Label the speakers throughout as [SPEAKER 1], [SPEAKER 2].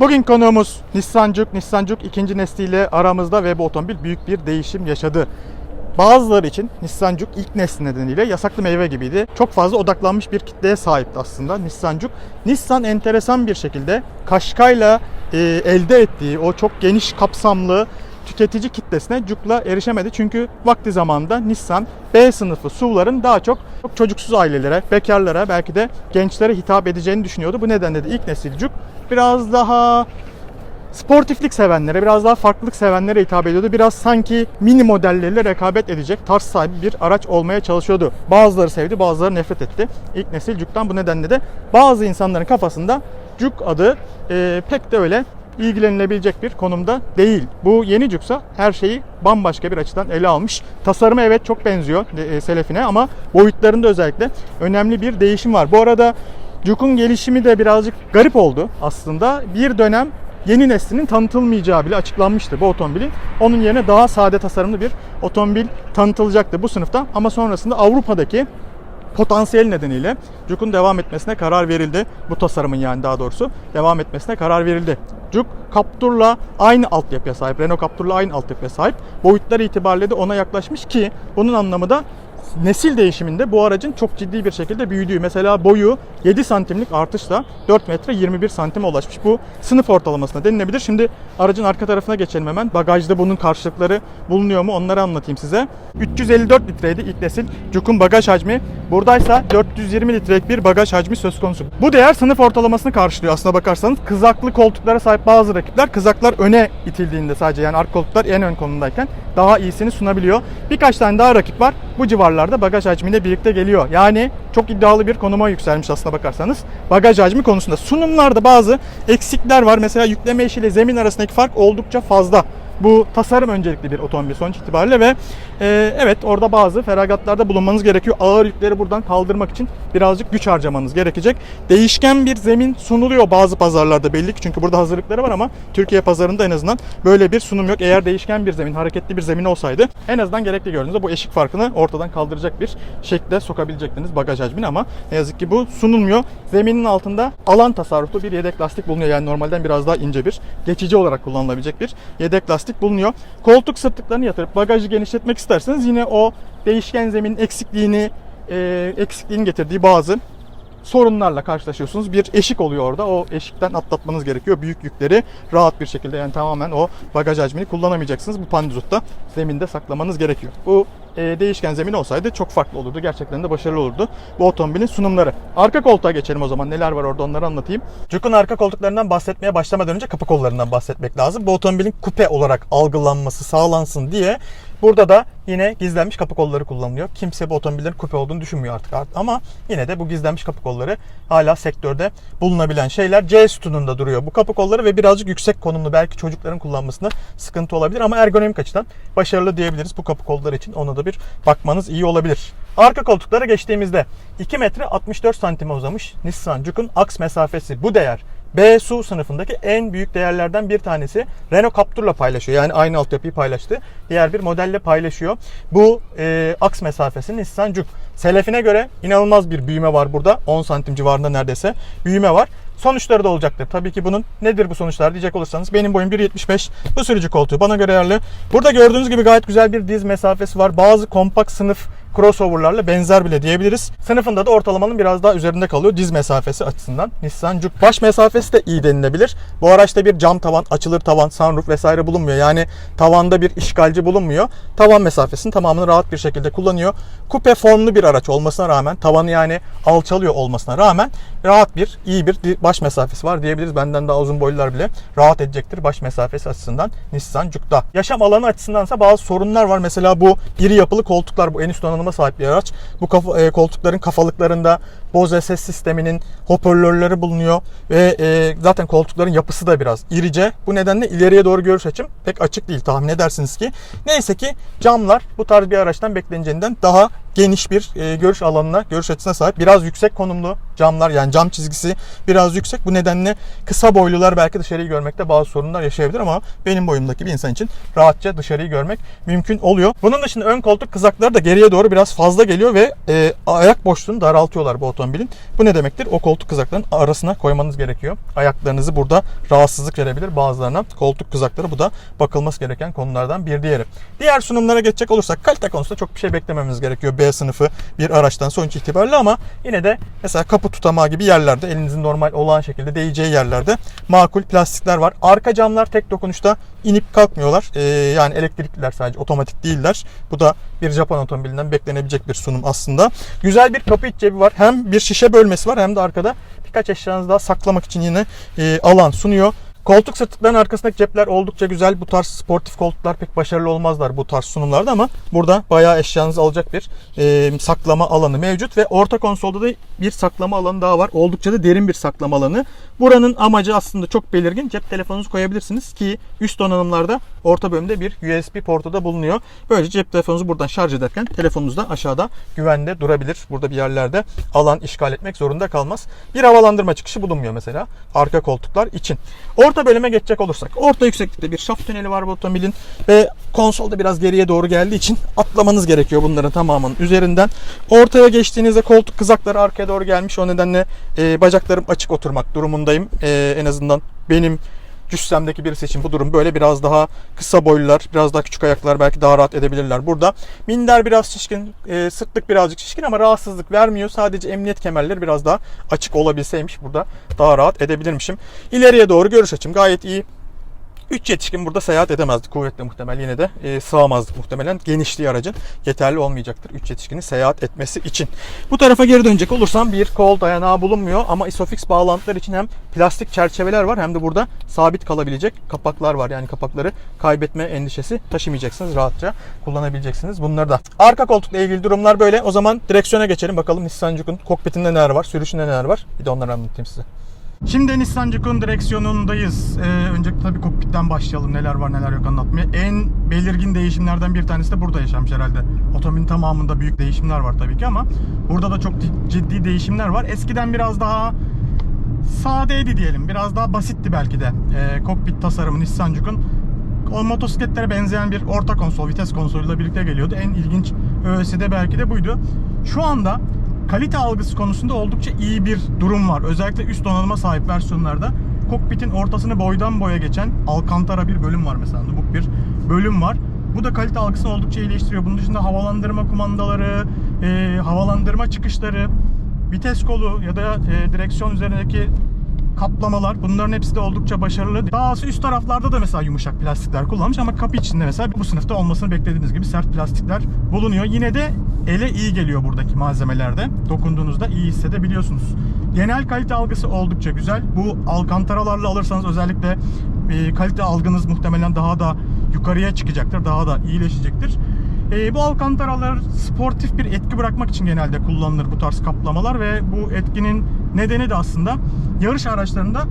[SPEAKER 1] Bugün konuğumuz Nissan Juke. Nissan Juke ikinci nesliyle aramızda ve bu otomobil büyük bir değişim yaşadı. Bazıları için Nissan Juke ilk nesli nedeniyle yasaklı meyve gibiydi. Çok fazla odaklanmış bir kitleye sahipti aslında Nissan Juke. Nissan enteresan bir şekilde Qashqai'la e, elde ettiği o çok geniş kapsamlı tüketici kitlesine Juke'la erişemedi. Çünkü vakti zamanında Nissan B sınıfı SUV'ların daha çok, çocuksuz ailelere, bekarlara, belki de gençlere hitap edeceğini düşünüyordu. Bu nedenle de ilk nesil Juke biraz daha sportiflik sevenlere, biraz daha farklılık sevenlere hitap ediyordu. Biraz sanki mini modelleriyle rekabet edecek tarz sahibi bir araç olmaya çalışıyordu. Bazıları sevdi, bazıları nefret etti. İlk nesil Juke'dan bu nedenle de bazı insanların kafasında Juke adı e, pek de öyle ilgilenilebilecek bir konumda değil. Bu yeni Juke'sa her şeyi bambaşka bir açıdan ele almış. Tasarımı evet çok benziyor e, Selefine ama boyutlarında özellikle önemli bir değişim var. Bu arada Juke'un gelişimi de birazcık garip oldu aslında. Bir dönem yeni neslinin tanıtılmayacağı bile açıklanmıştı bu otomobilin. Onun yerine daha sade tasarımlı bir otomobil tanıtılacaktı bu sınıfta. Ama sonrasında Avrupa'daki potansiyel nedeniyle Juke'un devam etmesine karar verildi. Bu tasarımın yani daha doğrusu devam etmesine karar verildi. Juke Captur'la aynı altyapıya sahip. Renault Captur'la aynı altyapıya sahip. Boyutlar itibariyle de ona yaklaşmış ki bunun anlamı da nesil değişiminde bu aracın çok ciddi bir şekilde büyüdüğü. Mesela boyu 7 santimlik artışla 4 metre 21 santime ulaşmış. Bu sınıf ortalamasına denilebilir. Şimdi aracın arka tarafına geçelim hemen. Bagajda bunun karşılıkları bulunuyor mu onları anlatayım size. 354 litreydi ilk nesil Juke'un bagaj hacmi. Buradaysa 420 litrelik bir bagaj hacmi söz konusu. Bu değer sınıf ortalamasını karşılıyor aslına bakarsanız. Kızaklı koltuklara sahip bazı rakipler kızaklar öne itildiğinde sadece yani arka koltuklar en ön konumdayken daha iyisini sunabiliyor. Birkaç tane daha rakip var. Bu civarlarda bagaj hacmiyle birlikte geliyor. Yani çok iddialı bir konuma yükselmiş aslına bakarsanız. Bagaj hacmi konusunda sunumlarda bazı eksikler var. Mesela yükleme eşiyle zemin arasındaki fark oldukça fazla. Bu tasarım öncelikli bir otomobil sonuç itibariyle ve e, evet orada bazı feragatlarda bulunmanız gerekiyor. Ağır yükleri buradan kaldırmak için birazcık güç harcamanız gerekecek. Değişken bir zemin sunuluyor bazı pazarlarda belli ki çünkü burada hazırlıkları var ama Türkiye pazarında en azından böyle bir sunum yok. Eğer değişken bir zemin, hareketli bir zemin olsaydı en azından gerekli gördüğünüzde bu eşik farkını ortadan kaldıracak bir şekilde sokabilecektiniz bagaj hacmini ama ne yazık ki bu sunulmuyor. Zeminin altında alan tasarruflu bir yedek lastik bulunuyor. Yani normalden biraz daha ince bir, geçici olarak kullanılabilecek bir yedek lastik bulunuyor. Koltuk sırtlıklarını yatırıp bagajı genişletmek isterseniz yine o değişken zeminin eksikliğini e, eksikliğin getirdiği bazı sorunlarla karşılaşıyorsunuz. Bir eşik oluyor orada. O eşikten atlatmanız gerekiyor. Büyük yükleri rahat bir şekilde yani tamamen o bagaj hacmini kullanamayacaksınız. Bu pandizutta zeminde saklamanız gerekiyor. Bu e, değişken zemin olsaydı çok farklı olurdu. Gerçekten de başarılı olurdu bu otomobilin sunumları. Arka koltuğa geçelim o zaman. Neler var orada onları anlatayım. Juke'un arka koltuklarından bahsetmeye başlamadan önce kapı kollarından bahsetmek lazım. Bu otomobilin kupe olarak algılanması sağlansın diye burada da yine gizlenmiş kapı kolları kullanılıyor. Kimse bu otomobillerin kupe olduğunu düşünmüyor artık. Ama yine de bu gizlenmiş kapı kolları hala sektörde bulunabilen şeyler. C sütununda duruyor bu kapı kolları ve birazcık yüksek konumlu belki çocukların kullanmasında sıkıntı olabilir ama ergonomik açıdan başarılı diyebiliriz bu kapı kolları için. Ona da bir bakmanız iyi olabilir. Arka koltuklara geçtiğimizde 2 metre 64 santime uzamış Nissan Juke'un aks mesafesi bu değer B SUV sınıfındaki en büyük değerlerden bir tanesi. Renault Captur'la paylaşıyor. Yani aynı altyapıyı paylaştı. Diğer bir modelle paylaşıyor. Bu e, aks mesafesi Nissan Juke. Selefine göre inanılmaz bir büyüme var burada. 10 santim civarında neredeyse büyüme var. Sonuçları da olacaktır. Tabii ki bunun nedir bu sonuçlar diyecek olursanız benim boyum 1.75. Bu sürücü koltuğu bana göre yerli. Burada gördüğünüz gibi gayet güzel bir diz mesafesi var. Bazı kompakt sınıf crossoverlarla benzer bile diyebiliriz. Sınıfında da ortalamanın biraz daha üzerinde kalıyor diz mesafesi açısından. Nissan Juke baş mesafesi de iyi denilebilir. Bu araçta bir cam tavan, açılır tavan, sunroof vesaire bulunmuyor. Yani tavanda bir işgalci bulunmuyor. Tavan mesafesinin tamamını rahat bir şekilde kullanıyor. Kupe formlu bir araç olmasına rağmen, tavanı yani alçalıyor olmasına rağmen rahat bir, iyi bir baş mesafesi var diyebiliriz. Benden daha uzun boylular bile rahat edecektir baş mesafesi açısından Nissan Juke'da. Yaşam alanı açısındansa bazı sorunlar var. Mesela bu iri yapılı koltuklar, bu en üst donanıma sahip bir araç. Bu kafa, e, koltukların kafalıklarında Bose ses sisteminin hoparlörleri bulunuyor ve e, zaten koltukların yapısı da biraz irice. Bu nedenle ileriye doğru görüş açım pek açık değil tahmin edersiniz ki. Neyse ki camlar bu tarz bir araçtan bekleneceğinden daha geniş bir e, görüş alanına, görüş açısına sahip. Biraz yüksek konumlu camlar yani cam çizgisi biraz yüksek. Bu nedenle kısa boylular belki dışarıyı görmekte bazı sorunlar yaşayabilir ama benim boyumdaki bir insan için rahatça dışarıyı görmek mümkün oluyor. Bunun dışında ön koltuk kızakları da geriye doğru biraz fazla geliyor ve e, ayak boşluğunu daraltıyorlar bu otomobilin. Bu ne demektir? O koltuk kızaklarının arasına koymanız gerekiyor. Ayaklarınızı burada rahatsızlık verebilir bazılarına. Koltuk kızakları bu da bakılması gereken konulardan bir diğeri. Diğer sunumlara geçecek olursak kalite konusunda çok bir şey beklememiz gerekiyor B sınıfı bir araçtan sonuç itibariyle ama yine de mesela kapı tutamağı gibi yerlerde elinizin normal olağan şekilde değeceği yerlerde makul plastikler var. Arka camlar tek dokunuşta inip kalkmıyorlar. Ee, yani elektrikliler sadece otomatik değiller. Bu da bir Japon otomobilinden beklenebilecek bir sunum aslında. Güzel bir kapı iç cebi var. Hem bir şişe bölmesi var hem de arkada birkaç eşyanızı daha saklamak için yine e, alan sunuyor. Koltuk sırtıklarının arkasındaki cepler oldukça güzel. Bu tarz sportif koltuklar pek başarılı olmazlar bu tarz sunumlarda ama burada bayağı eşyanızı alacak bir e, saklama alanı mevcut ve orta konsolda da bir saklama alanı daha var. Oldukça da derin bir saklama alanı. Buranın amacı aslında çok belirgin. Cep telefonunuzu koyabilirsiniz ki üst donanımlarda orta bölümde bir USB portu da bulunuyor. Böylece cep telefonunuzu buradan şarj ederken telefonunuz da aşağıda güvende durabilir. Burada bir yerlerde alan işgal etmek zorunda kalmaz. Bir havalandırma çıkışı bulunmuyor mesela arka koltuklar için. Orta bölüme geçecek olursak. Orta yükseklikte bir şaft tüneli var bu otomobilin ve konsolda biraz geriye doğru geldiği için atlamanız gerekiyor bunların tamamının üzerinden. Ortaya geçtiğinizde koltuk kızakları arkaya doğru gelmiş. O nedenle e, bacaklarım açık oturmak durumundayım. E, en azından benim cüssemdeki birisi için bu durum böyle biraz daha kısa boylular, biraz daha küçük ayaklar belki daha rahat edebilirler burada. Minder biraz şişkin, e, sırtlık birazcık şişkin ama rahatsızlık vermiyor. Sadece emniyet kemerleri biraz daha açık olabilseymiş burada daha rahat edebilirmişim. İleriye doğru görüş açım gayet iyi. 3 yetişkin burada seyahat edemezdi kuvvetle muhtemel yine de e, sığamazdık muhtemelen. Genişliği aracın yeterli olmayacaktır 3 yetişkinin seyahat etmesi için. Bu tarafa geri dönecek olursam bir kol dayanağı bulunmuyor ama isofix bağlantılar için hem plastik çerçeveler var hem de burada sabit kalabilecek kapaklar var. Yani kapakları kaybetme endişesi taşımayacaksınız. Rahatça kullanabileceksiniz bunları da. Arka koltukla ilgili durumlar böyle. O zaman direksiyona geçelim bakalım Nissan Juke'un kokpitinde neler var, sürüşünde neler var. Bir de onları anlatayım size. Şimdi Nissan Juke'un direksiyonundayız. Ee, öncelikle tabii kokpitten başlayalım. Neler var neler yok anlatmaya. En belirgin değişimlerden bir tanesi de burada yaşanmış herhalde. Otomobilin tamamında büyük değişimler var tabii ki ama burada da çok ciddi değişimler var. Eskiden biraz daha sadeydi diyelim. Biraz daha basitti belki de. Ee, kokpit tasarımı Nissan Juke'un o motosikletlere benzeyen bir orta konsol, vites konsoluyla birlikte geliyordu. En ilginç öğesi de belki de buydu. Şu anda kalite algısı konusunda oldukça iyi bir durum var. Özellikle üst donanıma sahip versiyonlarda kokpitin ortasını boydan boya geçen Alcantara bir bölüm var mesela. Nubuk bir bölüm var. Bu da kalite algısını oldukça iyileştiriyor. Bunun dışında havalandırma kumandaları, e, havalandırma çıkışları, vites kolu ya da e, direksiyon üzerindeki kaplamalar bunların hepsi de oldukça başarılı. Dahası üst taraflarda da mesela yumuşak plastikler kullanmış ama kapı içinde mesela bu sınıfta olmasını beklediğiniz gibi sert plastikler bulunuyor. Yine de ele iyi geliyor buradaki malzemelerde. Dokunduğunuzda iyi hissedebiliyorsunuz. Genel kalite algısı oldukça güzel. Bu alkantaralarla alırsanız özellikle e, kalite algınız muhtemelen daha da yukarıya çıkacaktır. Daha da iyileşecektir. E, bu alkantaralar sportif bir etki bırakmak için genelde kullanılır bu tarz kaplamalar ve bu etkinin nedeni de aslında yarış araçlarında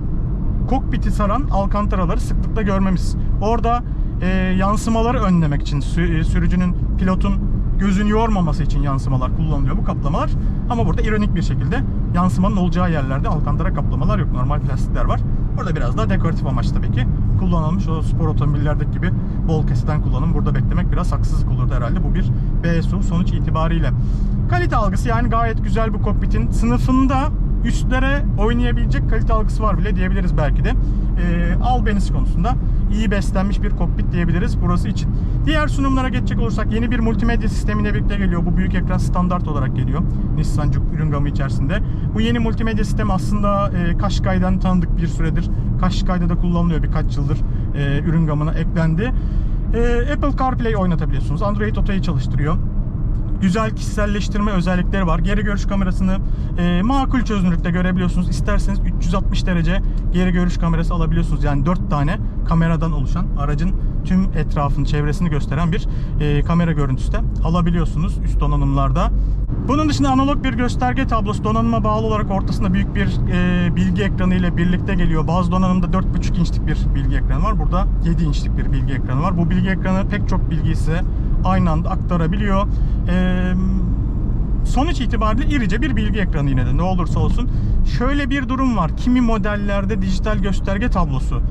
[SPEAKER 1] kokpiti saran alkantaraları sıklıkla görmemiz. Orada e, yansımaları önlemek için sü- e, sürücünün, pilotun gözünü yormaması için yansımalar kullanılıyor bu kaplamalar. Ama burada ironik bir şekilde yansımanın olacağı yerlerde alkantara kaplamalar yok. Normal plastikler var. Burada biraz daha dekoratif amaç tabii ki kullanılmış. O spor otomobillerdeki gibi bol kesitten kullanım burada beklemek biraz haksızlık olurdu herhalde. Bu bir BSU sonuç itibariyle. Kalite algısı yani gayet güzel bu kokpitin. Sınıfında üstlere oynayabilecek kalite algısı var bile diyebiliriz belki de. Ee, albeniz konusunda iyi beslenmiş bir kokpit diyebiliriz burası için. Diğer sunumlara geçecek olursak yeni bir multimedya sistemiyle birlikte geliyor. Bu büyük ekran standart olarak geliyor. Nissan Juke ürün gamı içerisinde. Bu yeni multimedya sistemi aslında e, Qashqai'den tanıdık bir süredir. Qashqai'de de kullanılıyor birkaç yıldır e, ürün gamına eklendi. E, Apple CarPlay oynatabiliyorsunuz. Android Auto'yu çalıştırıyor güzel kişiselleştirme özellikleri var. Geri görüş kamerasını e, makul çözünürlükte görebiliyorsunuz. İsterseniz 360 derece geri görüş kamerası alabiliyorsunuz. Yani 4 tane kameradan oluşan aracın tüm etrafını, çevresini gösteren bir e, kamera görüntüsü de alabiliyorsunuz üst donanımlarda. Bunun dışında analog bir gösterge tablosu donanıma bağlı olarak ortasında büyük bir e, bilgi ekranı ile birlikte geliyor. Bazı donanımda 4.5 inçlik bir bilgi ekranı var. Burada 7 inçlik bir bilgi ekranı var. Bu bilgi ekranı pek çok bilgiyi size aynı anda aktarabiliyor. Ee, sonuç itibariyle irice bir bilgi ekranı yine de ne olursa olsun. Şöyle bir durum var. Kimi modellerde dijital gösterge tablosu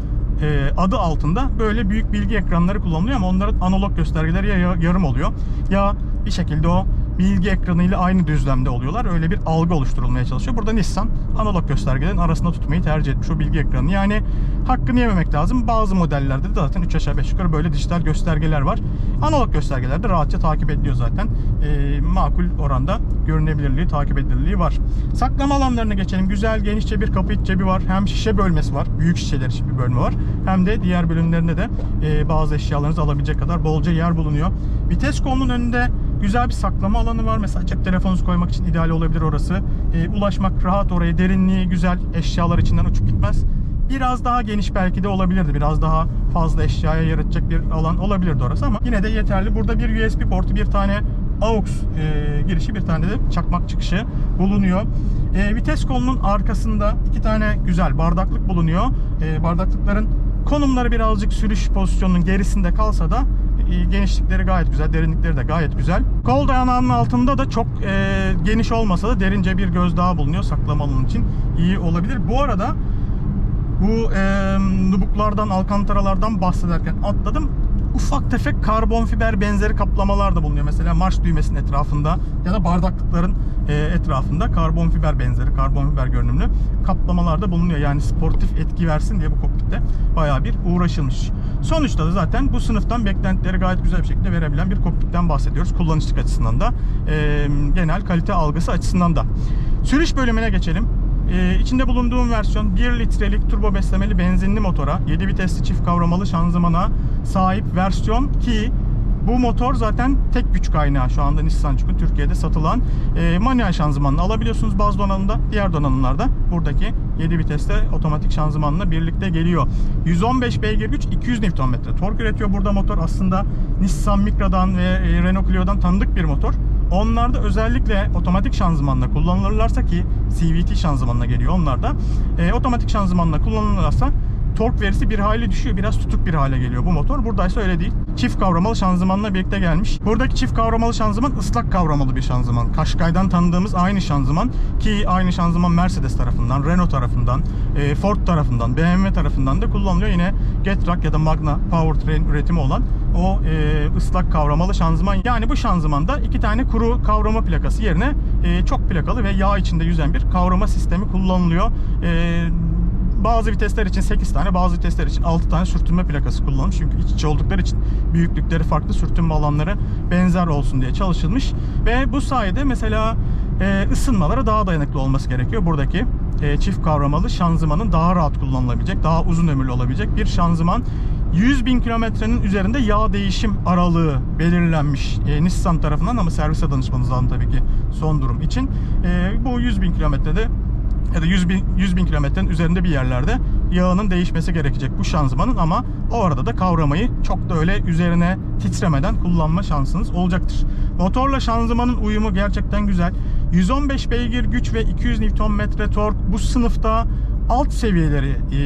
[SPEAKER 1] e, adı altında böyle büyük bilgi ekranları kullanılıyor ama onların analog göstergeleri ya yarım oluyor ya bir şekilde o bilgi ekranıyla aynı düzlemde oluyorlar. Öyle bir algı oluşturulmaya çalışıyor. Burada Nissan analog göstergelerin arasında tutmayı tercih etmiş o bilgi ekranını. Yani hakkını yememek lazım. Bazı modellerde de zaten 3 aşağı 5 yukarı böyle dijital göstergeler var. Analog göstergelerde rahatça takip ediliyor zaten. Ee, makul oranda görünebilirliği, takip edilirliği var. Saklama alanlarına geçelim. Güzel genişçe bir kapı iç cebi var. Hem şişe bölmesi var. Büyük şişeler için bir bölme var. Hem de diğer bölümlerinde de e, bazı eşyalarınızı alabilecek kadar bolca yer bulunuyor. Vites kolunun önünde güzel bir saklama alanı var. Mesela cep telefonunuzu koymak için ideal olabilir orası. E, ulaşmak rahat oraya. Derinliği güzel. Eşyalar içinden uçup gitmez. Biraz daha geniş belki de olabilirdi. Biraz daha fazla eşyaya edecek bir alan olabilirdi orası ama yine de yeterli. Burada bir USB portu, bir tane AUX e, girişi, bir tane de çakmak çıkışı bulunuyor. E, vites kolunun arkasında iki tane güzel bardaklık bulunuyor. E, bardaklıkların konumları birazcık sürüş pozisyonunun gerisinde kalsa da genişlikleri gayet güzel, derinlikleri de gayet güzel. Kol dayanağının altında da çok e, geniş olmasa da derince bir göz daha bulunuyor saklama alanı için iyi olabilir. Bu arada bu e, nubuklardan, alkantaralardan bahsederken atladım. Ufak tefek karbon fiber benzeri kaplamalar da bulunuyor. Mesela marş düğmesinin etrafında ya da bardaklıkların e, etrafında karbon fiber benzeri, karbon fiber görünümlü kaplamalar da bulunuyor. Yani sportif etki versin diye bu kokpitte bayağı bir uğraşılmış. Sonuçta da zaten bu sınıftan beklentileri gayet güzel bir şekilde verebilen bir kokpitten bahsediyoruz. Kullanışlık açısından da, e, genel kalite algısı açısından da. Sürüş bölümüne geçelim. Ee, içinde bulunduğum versiyon 1 litrelik turbo beslemeli benzinli motora, 7 vitesli çift kavramalı şanzımana sahip versiyon ki bu motor zaten tek güç kaynağı şu anda Nissan Juke'un Türkiye'de satılan e, manuel şanzımanını alabiliyorsunuz bazı donanımda. Diğer donanımlarda buradaki 7 vitesli otomatik şanzımanla birlikte geliyor. 115 beygir güç 200 Nm tork üretiyor burada motor. Aslında Nissan Micra'dan ve e, Renault Clio'dan tanıdık bir motor. Onlarda özellikle otomatik şanzımanla kullanılırlarsa ki CVT şanzımanla geliyor onlarda. E, otomatik şanzımanla kullanılırsa tork verisi bir hayli düşüyor. Biraz tutuk bir hale geliyor bu motor. Buradaysa öyle değil. Çift kavramalı şanzımanla birlikte gelmiş. Buradaki çift kavramalı şanzıman ıslak kavramalı bir şanzıman. Kaşkay'dan tanıdığımız aynı şanzıman ki aynı şanzıman Mercedes tarafından, Renault tarafından, e, Ford tarafından, BMW tarafından da kullanılıyor. Yine Getrack ya da Magna Powertrain üretimi olan o e, ıslak kavramalı şanzıman. Yani bu şanzımanda iki tane kuru kavrama plakası yerine e, çok plakalı ve yağ içinde yüzen bir kavrama sistemi kullanılıyor. E, bazı vitesler için 8 tane, bazı vitesler için 6 tane sürtünme plakası kullanılmış. Çünkü iç içe oldukları için büyüklükleri farklı, sürtünme alanları benzer olsun diye çalışılmış. Ve bu sayede mesela e, ısınmalara daha dayanıklı olması gerekiyor. Buradaki e, çift kavramalı şanzımanın daha rahat kullanılabilecek, daha uzun ömürlü olabilecek bir şanzıman. 100 bin kilometrenin üzerinde yağ değişim aralığı belirlenmiş e, Nissan tarafından ama servise danışmanız tabii ki son durum için. E, bu 100 bin kilometrede ya da 100 bin, 100 bin kilometrenin üzerinde bir yerlerde yağının değişmesi gerekecek bu şanzımanın ama o arada da kavramayı çok da öyle üzerine titremeden kullanma şansınız olacaktır. Motorla şanzımanın uyumu gerçekten güzel. 115 beygir güç ve 200 Nm tork bu sınıfta alt seviyeleri e,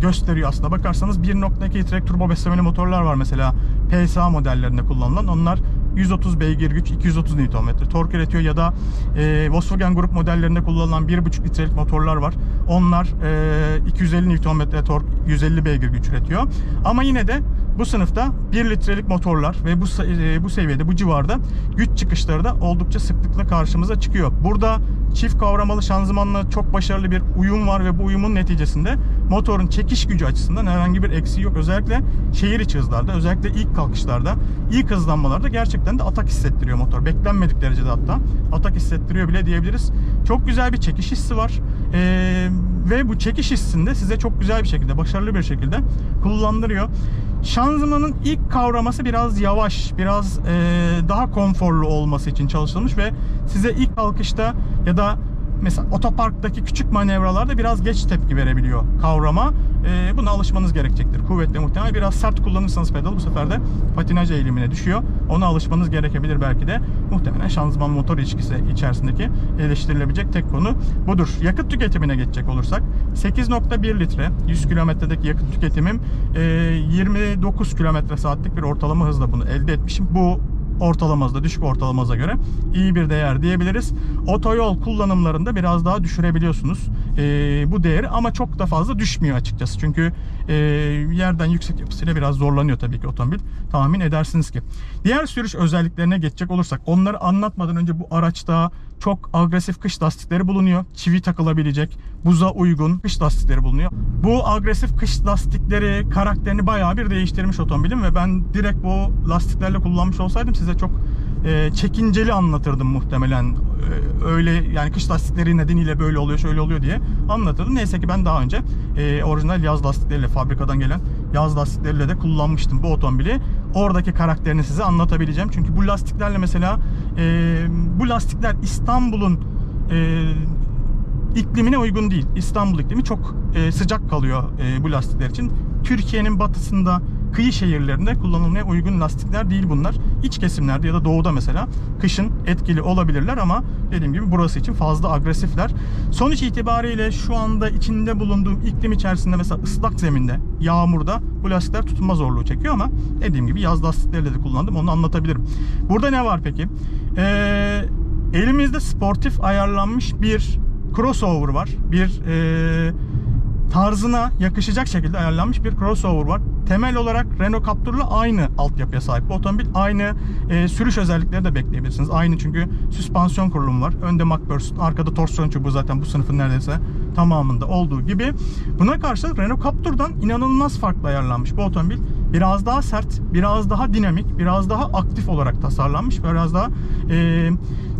[SPEAKER 1] gösteriyor aslında. Bakarsanız 1.2 litre turbo beslemeli motorlar var mesela PSA modellerinde kullanılan. Onlar 130 beygir güç, 230 Nm tork üretiyor ya da e, Volkswagen grup modellerinde kullanılan 1.5 litrelik motorlar var. Onlar e, 250 Nm tork, 150 beygir güç üretiyor. Ama yine de bu sınıfta 1 litrelik motorlar ve bu e, bu seviyede, bu civarda güç çıkışları da oldukça sıklıkla karşımıza çıkıyor. Burada çift kavramalı şanzımanla çok başarılı bir uyum var ve bu uyumun neticesinde motorun çekiş gücü açısından herhangi bir eksiği yok. Özellikle şehir içi hızlarda, özellikle ilk kalkışlarda, ilk hızlanmalarda gerçekten de atak hissettiriyor motor. Beklenmedik derecede hatta atak hissettiriyor bile diyebiliriz. Çok güzel bir çekiş hissi var. Ee, ve bu çekiş hissinde size çok güzel bir şekilde, başarılı bir şekilde kullandırıyor. Şanzımanın ilk kavraması biraz yavaş, biraz e, daha konforlu olması için çalışılmış ve size ilk kalkışta ya da mesela otoparktaki küçük manevralarda biraz geç tepki verebiliyor kavrama. E, buna alışmanız gerekecektir. Kuvvetli muhtemel. Biraz sert kullanırsanız pedalı bu sefer de patinaj eğilimine düşüyor. Ona alışmanız gerekebilir belki de. Muhtemelen şanzıman motor ilişkisi içerisindeki eleştirilebilecek tek konu budur. Yakıt tüketimine geçecek olursak 8.1 litre 100 kilometredeki yakıt tüketimim e, 29 kilometre saatlik bir ortalama hızla bunu elde etmişim. Bu ortalamamızda, düşük ortalamamıza göre iyi bir değer diyebiliriz. Otoyol kullanımlarında biraz daha düşürebiliyorsunuz e, bu değeri ama çok da fazla düşmüyor açıkçası. Çünkü e, yerden yüksek yapısıyla biraz zorlanıyor tabii ki otomobil. Tahmin edersiniz ki. Diğer sürüş özelliklerine geçecek olursak onları anlatmadan önce bu araçta çok agresif kış lastikleri bulunuyor. Çivi takılabilecek, buza uygun kış lastikleri bulunuyor. Bu agresif kış lastikleri karakterini bayağı bir değiştirmiş otomobilin ve ben direkt bu lastiklerle kullanmış olsaydım size çok e, çekinceli anlatırdım muhtemelen. E, öyle yani kış lastikleri nedeniyle böyle oluyor, şöyle oluyor diye anlatırdım. Neyse ki ben daha önce e, orijinal yaz lastikleriyle fabrikadan gelen yaz lastikleriyle de kullanmıştım bu otomobili. Oradaki karakterini size anlatabileceğim. Çünkü bu lastiklerle mesela e, bu lastikler İstanbul'un e, iklimine uygun değil. İstanbul iklimi çok sıcak kalıyor bu lastikler için. Türkiye'nin batısında kıyı şehirlerinde kullanılmaya uygun lastikler değil bunlar. İç kesimlerde ya da doğuda mesela kışın etkili olabilirler ama dediğim gibi burası için fazla agresifler. Sonuç itibariyle şu anda içinde bulunduğum iklim içerisinde mesela ıslak zeminde, yağmurda bu lastikler tutunma zorluğu çekiyor ama dediğim gibi yaz lastikleriyle de kullandım. Onu anlatabilirim. Burada ne var peki? Ee, elimizde sportif ayarlanmış bir crossover var. Bir e, tarzına yakışacak şekilde ayarlanmış bir crossover var. Temel olarak Renault Captur'la aynı altyapıya sahip bu otomobil. Aynı e, sürüş özellikleri de bekleyebilirsiniz. Aynı çünkü süspansiyon kurulumu var. Önde McPherson, arkada torsiyon çubuğu zaten bu sınıfın neredeyse tamamında olduğu gibi. Buna karşı Renault Captur'dan inanılmaz farklı ayarlanmış bu otomobil. Biraz daha sert, biraz daha dinamik, biraz daha aktif olarak tasarlanmış. Biraz daha e,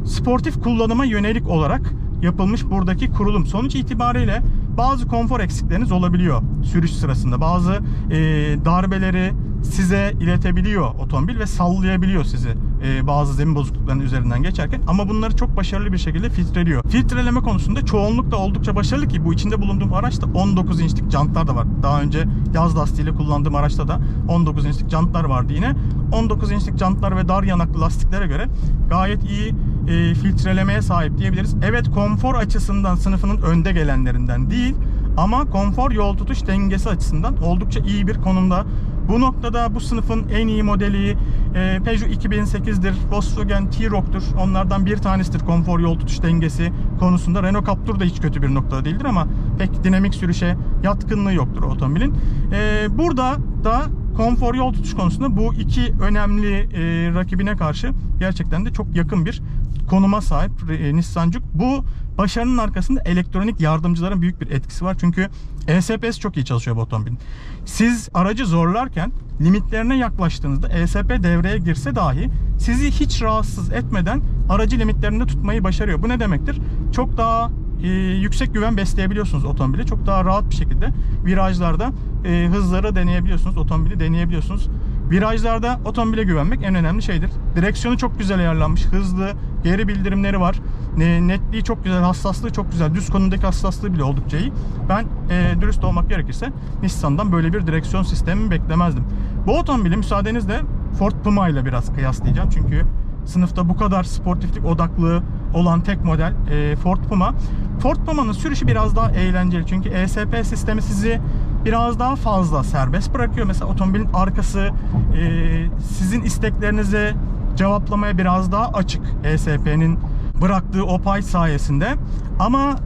[SPEAKER 1] sportif kullanıma yönelik olarak yapılmış buradaki kurulum. Sonuç itibariyle bazı konfor eksikleriniz olabiliyor sürüş sırasında. Bazı e, darbeleri size iletebiliyor otomobil ve sallayabiliyor sizi e, bazı zemin bozukluklarının üzerinden geçerken ama bunları çok başarılı bir şekilde filtreliyor. Filtreleme konusunda çoğunlukla oldukça başarılı ki bu içinde bulunduğum araçta 19 inçlik jantlar da var. Daha önce yaz lastiğiyle kullandığım araçta da 19 inçlik jantlar vardı yine. 19 inçlik jantlar ve dar yanaklı lastiklere göre gayet iyi e, filtrelemeye sahip diyebiliriz. Evet konfor açısından sınıfının önde gelenlerinden değil ama konfor yol tutuş dengesi açısından oldukça iyi bir konumda. Bu noktada bu sınıfın en iyi modeli e, Peugeot 2008'dir, Volkswagen T-Roc'tur. Onlardan bir tanesidir konfor yol tutuş dengesi konusunda. Renault Captur da hiç kötü bir noktada değildir ama pek dinamik sürüşe yatkınlığı yoktur otomobilin. E, burada da konfor yol tutuş konusunda bu iki önemli e, rakibine karşı gerçekten de çok yakın bir konuma sahip e, Nissan Juke. Bu başarının arkasında elektronik yardımcıların büyük bir etkisi var. Çünkü ESP'si çok iyi çalışıyor bu otomobilin. Siz aracı zorlarken limitlerine yaklaştığınızda ESP devreye girse dahi sizi hiç rahatsız etmeden aracı limitlerinde tutmayı başarıyor. Bu ne demektir? Çok daha e, yüksek güven besleyebiliyorsunuz otomobili. Çok daha rahat bir şekilde virajlarda e, hızları deneyebiliyorsunuz. Otomobili deneyebiliyorsunuz. Virajlarda otomobile güvenmek en önemli şeydir. Direksiyonu çok güzel ayarlanmış. Hızlı, geri bildirimleri var. Ne, netliği çok güzel, hassaslığı çok güzel. Düz konumdaki hassaslığı bile oldukça iyi. Ben e, dürüst olmak gerekirse Nissan'dan böyle bir direksiyon sistemi beklemezdim. Bu otomobili müsaadenizle Ford Puma ile biraz kıyaslayacağım. Çünkü sınıfta bu kadar sportiflik odaklı olan tek model e, Ford Puma. Ford Puma'nın sürüşü biraz daha eğlenceli. Çünkü ESP sistemi sizi biraz daha fazla serbest bırakıyor. Mesela otomobilin arkası e, sizin isteklerinize cevaplamaya biraz daha açık ESP'nin bıraktığı o pay sayesinde. Ama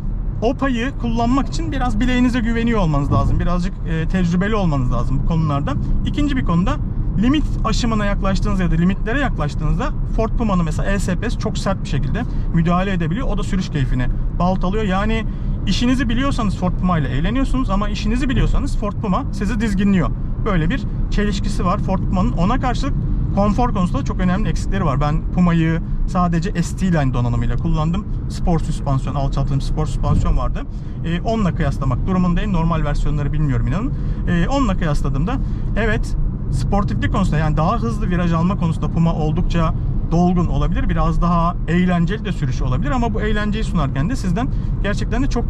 [SPEAKER 1] o payı kullanmak için biraz bileğinize güveniyor olmanız lazım. Birazcık e, tecrübeli olmanız lazım bu konularda. İkinci bir konuda limit aşımına yaklaştığınızda ya da limitlere yaklaştığınızda Ford Puma'nın mesela ESP'si çok sert bir şekilde müdahale edebiliyor. O da sürüş keyfini baltalıyor. Yani işinizi biliyorsanız Ford Puma ile eğleniyorsunuz ama işinizi biliyorsanız Ford Puma sizi dizginliyor. Böyle bir çelişkisi var Ford Puma'nın. Ona karşılık konfor konusunda çok önemli eksikleri var. Ben Puma'yı sadece ST-Line donanımıyla kullandım. Spor süspansiyon, alçaltılmış spor süspansiyon vardı. E, onunla kıyaslamak durumundayım. Normal versiyonları bilmiyorum inanın. E, onunla kıyasladığımda evet sportiflik konusunda yani daha hızlı viraj alma konusunda Puma oldukça dolgun olabilir. Biraz daha eğlenceli de sürüş olabilir ama bu eğlenceyi sunarken de sizden gerçekten de çok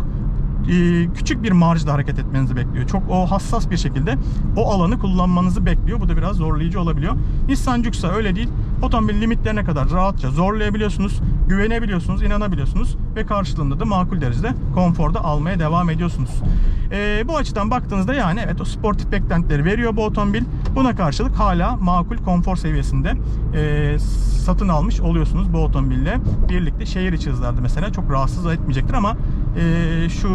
[SPEAKER 1] küçük bir marjda hareket etmenizi bekliyor. Çok o hassas bir şekilde o alanı kullanmanızı bekliyor. Bu da biraz zorlayıcı olabiliyor. Nissan Juke'sa öyle değil. Otomobil limitlerine kadar rahatça zorlayabiliyorsunuz, güvenebiliyorsunuz, inanabiliyorsunuz ve karşılığında da makul derecede konforda almaya devam ediyorsunuz. E, bu açıdan baktığınızda yani evet o sportif beklentileri veriyor bu otomobil. Buna karşılık hala makul konfor seviyesinde e, satın almış oluyorsunuz bu otomobille. Birlikte şehir içi hızlarda mesela çok rahatsız etmeyecektir ama e, şu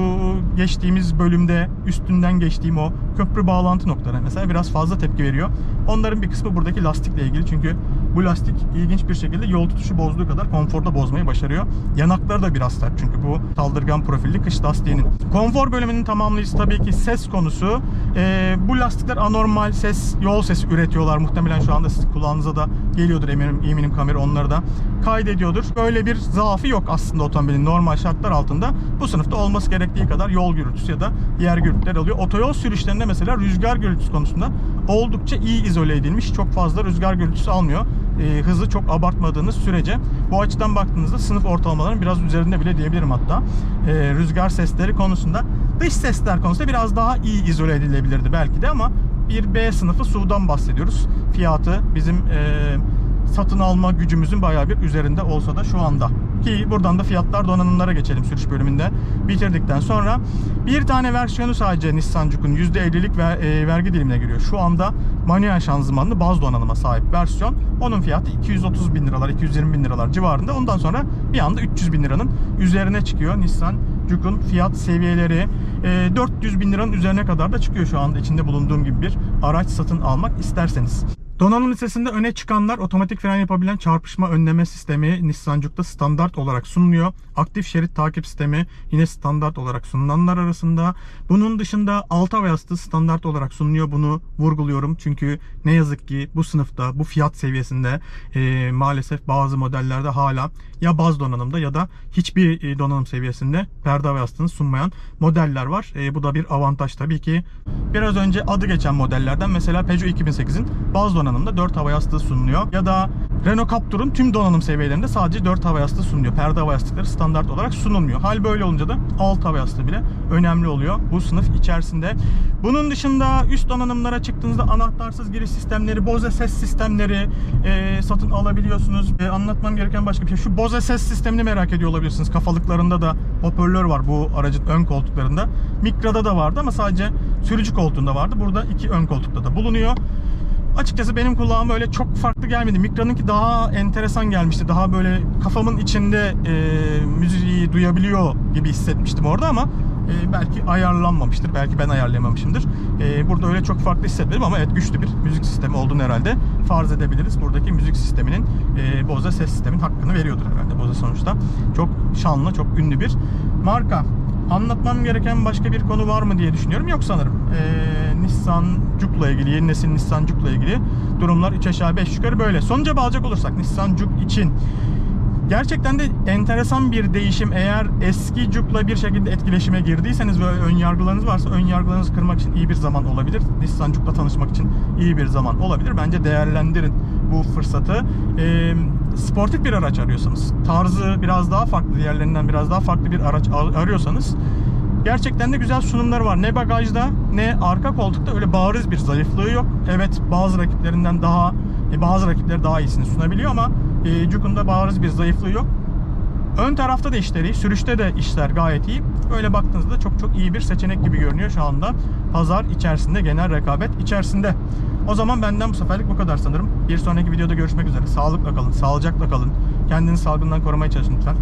[SPEAKER 1] geçtiğimiz bölümde üstünden geçtiğim o köprü bağlantı noktaları mesela biraz fazla tepki veriyor. Onların bir kısmı buradaki lastikle ilgili çünkü bu lastik ilginç bir şekilde yol tutuşu bozduğu kadar konforda bozmayı başarıyor. Yanakları da biraz sert çünkü bu saldırgan profilli kış lastiğinin. Konfor bölümünün tamamlayıcısı tabii ki ses konusu. Ee, bu lastikler anormal ses, yol sesi üretiyorlar. Muhtemelen şu anda sizin kulağınıza da geliyordur eminim, eminim kamera onları da kaydediyordur. Böyle bir zaafı yok aslında otomobilin normal şartlar altında. Bu sınıfta olması gerektiği kadar yol gürültüsü ya da yer gürültüleri alıyor. Otoyol sürüşlerinde mesela rüzgar gürültüsü konusunda oldukça iyi izole edilmiş. Çok fazla rüzgar gürültüsü almıyor. Ee, hızı çok abartmadığınız sürece bu açıdan baktığınızda sınıf ortalamalarının biraz üzerinde bile diyebilirim hatta. Ee, rüzgar sesleri konusunda dış sesler konusunda biraz daha iyi izole edilebilirdi belki de ama bir B sınıfı SUV'dan bahsediyoruz. Fiyatı bizim e, satın alma gücümüzün bayağı bir üzerinde olsa da şu anda. Ki buradan da fiyatlar donanımlara geçelim sürüş bölümünde bitirdikten sonra. Bir tane versiyonu sadece Nissan Juke'un %50'lik ver, e, vergi dilimine giriyor. Şu anda manuel şanzımanlı baz donanıma sahip versiyon. Onun fiyatı 230 bin liralar, 220 bin liralar civarında. Ondan sonra bir anda 300 bin liranın üzerine çıkıyor Nissan Juke'un fiyat seviyeleri. E, 400 bin liranın üzerine kadar da çıkıyor şu anda içinde bulunduğum gibi bir araç satın almak isterseniz. Donanım listesinde öne çıkanlar otomatik fren yapabilen çarpışma önleme sistemi Nissan Juke'da standart olarak sunuluyor. Aktif şerit takip sistemi yine standart olarak sunulanlar arasında. Bunun dışında alt hava yastığı standart olarak sunuluyor. Bunu vurguluyorum çünkü ne yazık ki bu sınıfta bu fiyat seviyesinde e, maalesef bazı modellerde hala ya baz donanımda ya da hiçbir e, donanım seviyesinde perde yastığını sunmayan modeller var. E, bu da bir avantaj tabii ki. Biraz önce adı geçen modellerden mesela Peugeot 2008'in baz donanımda 4 hava yastığı sunuluyor. Ya da Renault Captur'un tüm donanım seviyelerinde sadece 4 hava yastığı sunuluyor. Perde hava yastıkları standart olarak sunulmuyor. Hal böyle olunca da alt hava yastığı bile önemli oluyor bu sınıf içerisinde. Bunun dışında üst donanımlara çıktığınızda anahtarsız giriş sistemleri, Bose ses sistemleri e, satın alabiliyorsunuz. E, anlatmam gereken başka bir şey. Şu Bose ses sistemini merak ediyor olabilirsiniz. Kafalıklarında da hoparlör var bu aracın ön koltuklarında. Mikra'da da vardı ama sadece sürücü koltuğunda vardı. Burada iki ön koltukta da bulunuyor. Açıkçası benim kulağıma öyle çok farklı gelmedi. Mikra'nınki daha enteresan gelmişti. Daha böyle kafamın içinde e, müziği duyabiliyor gibi hissetmiştim orada ama e, belki ayarlanmamıştır. Belki ben ayarlayamamışımdır. E, burada öyle çok farklı hissetmedim ama evet güçlü bir müzik sistemi olduğunu herhalde farz edebiliriz. Buradaki müzik sisteminin e, Bose ses sistemin hakkını veriyordur herhalde Bose sonuçta. Çok şanlı, çok ünlü bir marka. Anlatmam gereken başka bir konu var mı diye düşünüyorum. Yok sanırım. Ee, Nissan Juke'la ilgili, yeni nesil Nissan Juke'la ilgili durumlar 3 aşağı 5 yukarı böyle. Sonuca bağlayacak olursak Nissan Juke için Gerçekten de enteresan bir değişim. Eğer eski Juke'la bir şekilde etkileşime girdiyseniz ve ön yargılarınız varsa ön yargılarınızı kırmak için iyi bir zaman olabilir. Nissan Juke'la tanışmak için iyi bir zaman olabilir. Bence değerlendirin bu fırsatı. Ee, sportif bir araç arıyorsanız, tarzı biraz daha farklı, diğerlerinden biraz daha farklı bir araç ar- arıyorsanız Gerçekten de güzel sunumları var. Ne bagajda ne arka koltukta öyle bariz bir zayıflığı yok. Evet bazı rakiplerinden daha e, bazı rakipleri daha iyisini sunabiliyor ama e, Juke'un da bariz bir zayıflığı yok. Ön tarafta da işleri sürüşte de işler gayet iyi. Böyle baktığınızda çok çok iyi bir seçenek gibi görünüyor şu anda. Pazar içerisinde, genel rekabet içerisinde. O zaman benden bu seferlik bu kadar sanırım. Bir sonraki videoda görüşmek üzere. Sağlıkla kalın, sağlıcakla kalın. Kendinizi salgından korumaya çalışın lütfen.